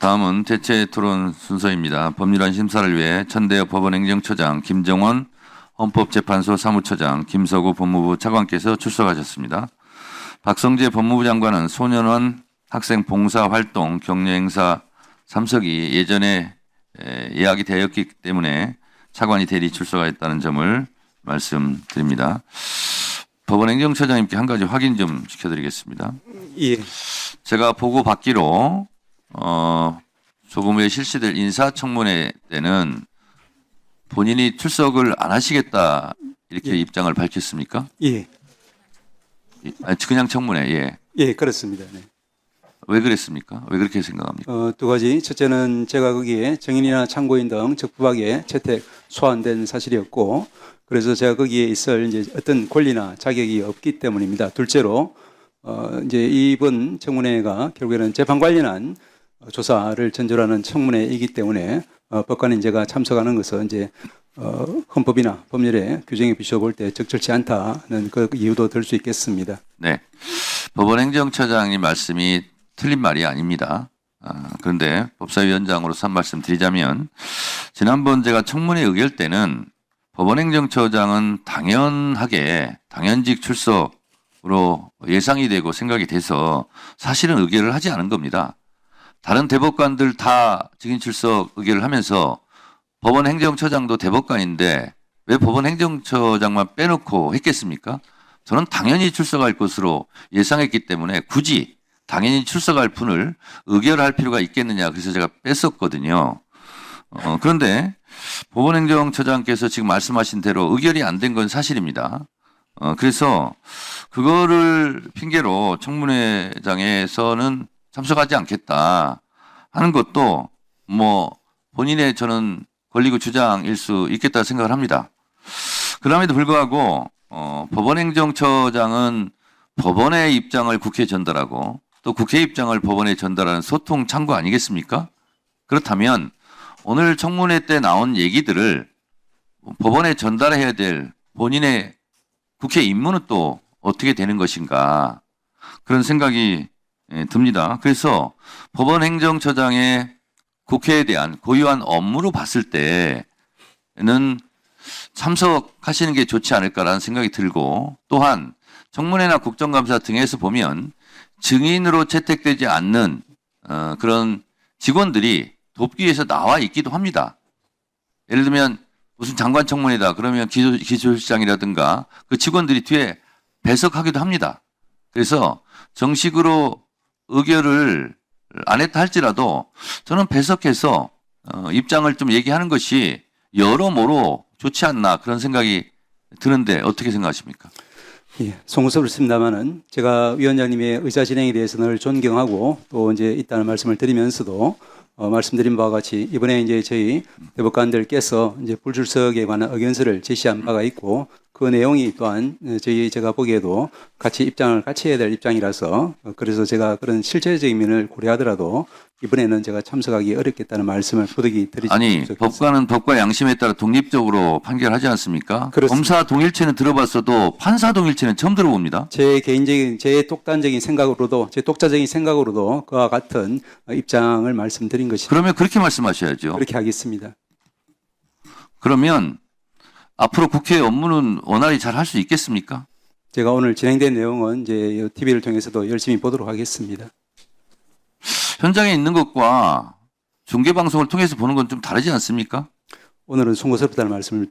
다음은 대체 토론 순서입니다. 법률안 심사를 위해 천대엽 법원 행정처장 김정원 헌법재판소 사무처장 김서구 법무부 차관께서 출석하셨습니다. 박성재 법무부 장관은 소년원 학생 봉사활동 격려행사 참석이 예전에 에, 예약이 되었기 때문에 차관이 대리 출석하였다는 점을 말씀드립니다. 법원 행정처장님께 한 가지 확인 좀 시켜드리겠습니다. 예, 제가 보고 받기로 어 조금 후에 실시될 인사청문회 때는 본인이 출석을 안 하시겠다 이렇게 예. 입장을 밝혔습니까? 예, 이- 아니, 그냥 청문회 예. 예, 그렇습니다. 네. 왜 그랬습니까? 왜 그렇게 생각합니까? 어, 두 가지. 첫째는 제가 거기에 정인이나 참고인 등 적부하게 채택 소환된 사실이었고, 그래서 제가 거기에 있을 이제 어떤 권리나 자격이 없기 때문입니다. 둘째로 어, 이제 이번 청문회가 결국에는 재판 관련한 조사를 전제로 하는 청문회이기 때문에 어, 법관인 제가 참석하는 것은 이제 어, 헌법이나 법률의 규정에 비춰볼 때 적절치 않다는 그 이유도 들수 있겠습니다. 네. 법원 행정처장님 말씀이 틀린 말이 아닙니다. 아, 그런데 법사위원장으로서 한 말씀 드리자면 지난번 제가 청문회 의결 때는 법원 행정처장은 당연하게 당연직 출석으로 예상이 되고 생각이 돼서 사실은 의결을 하지 않은 겁니다. 다른 대법관들 다 증인 출석 의결을 하면서 법원 행정처장도 대법관인데 왜 법원 행정처장만 빼놓고 했겠습니까? 저는 당연히 출석할 것으로 예상했기 때문에 굳이 당연히 출석할 분을 의결할 필요가 있겠느냐 그래서 제가 뺐었거든요. 어, 그런데 법원 행정처장께서 지금 말씀하신 대로 의결이 안 된 건 사실입니다. 어, 그래서 그거를 핑계로 청문회장에서는 참석하지 않겠다 하는 것도 뭐 본인의 저는 권리고 주장일 수 있겠다 생각을 합니다. 그럼에도 불구하고 어, 법원행정처장은 법원의 입장을 국회에 전달하고 또 국회 입장을 법원에 전달하는 소통 창구 아니겠습니까? 그렇다면 오늘 청문회 때 나온 얘기들을 법원에 전달해야 될 본인의 국회 임무는 또 어떻게 되는 것인가 그런 생각이 예, 듭니다. 그래서 법원 행정처장의 국회에 대한 고유한 업무로 봤을 때는 참석하시는 게 좋지 않을까라는 생각이 들고 또한 청문회나 국정감사 등에서 보면 증인으로 채택되지 않는 어, 그런 직원들이 돕기 위해서 나와 있기도 합니다. 예를 들면 무슨 장관 청문회다 그러면 기조, 기조실장이라든가 그 직원들이 뒤에 배석하기도 합니다. 그래서 정식으로 의결을 안 했다 할지라도 저는 배석해서 어, 입장을 좀 얘기하는 것이 여러모로 좋지 않나 그런 생각이 드는데 어떻게 생각하십니까? 예, 송구스럽습니다만은 제가 위원장님의 의사 진행에 대해서 늘 존경하고 또 이제 있다는 말씀을 드리면서도 어, 말씀드린 바와 같이 이번에 이제 저희 대법관들께서 이제 불출석에 관한 의견서를 제시한 바가 있고 그 내용이 또한 어, 저희 제가 보기에도 같이 입장을 같이 해야 될 입장이라서 어, 그래서 제가 그런 실체적인 면을 고려하더라도 이번에는 제가 참석하기 어렵겠다는 말씀을 부득이 드리지 아니. 법관은 법과 양심에 따라 독립적으로 판결하지 않습니까? 그렇습니다. 검사 동일체는 들어봤어도 판사 동일체는 처음 들어봅니다. 제 개인적인 제 독단적인 생각으로도 제 독자적인 생각으로도 그와 같은 입장을 말씀드린 것이 그러면 그렇게 말씀하셔야죠. 그렇게 하겠습니다. 그러면 앞으로 국회 업무는 원활히 잘 할 수 있겠습니까? 제가 오늘 진행된 내용은 이제 TV를 통해서도 열심히 보도록 하겠습니다. 현장에 있는 것과 중계 방송을 통해서 보는 건 좀 다르지 않습니까? 오늘은 송구스럽다는 말씀을 드려야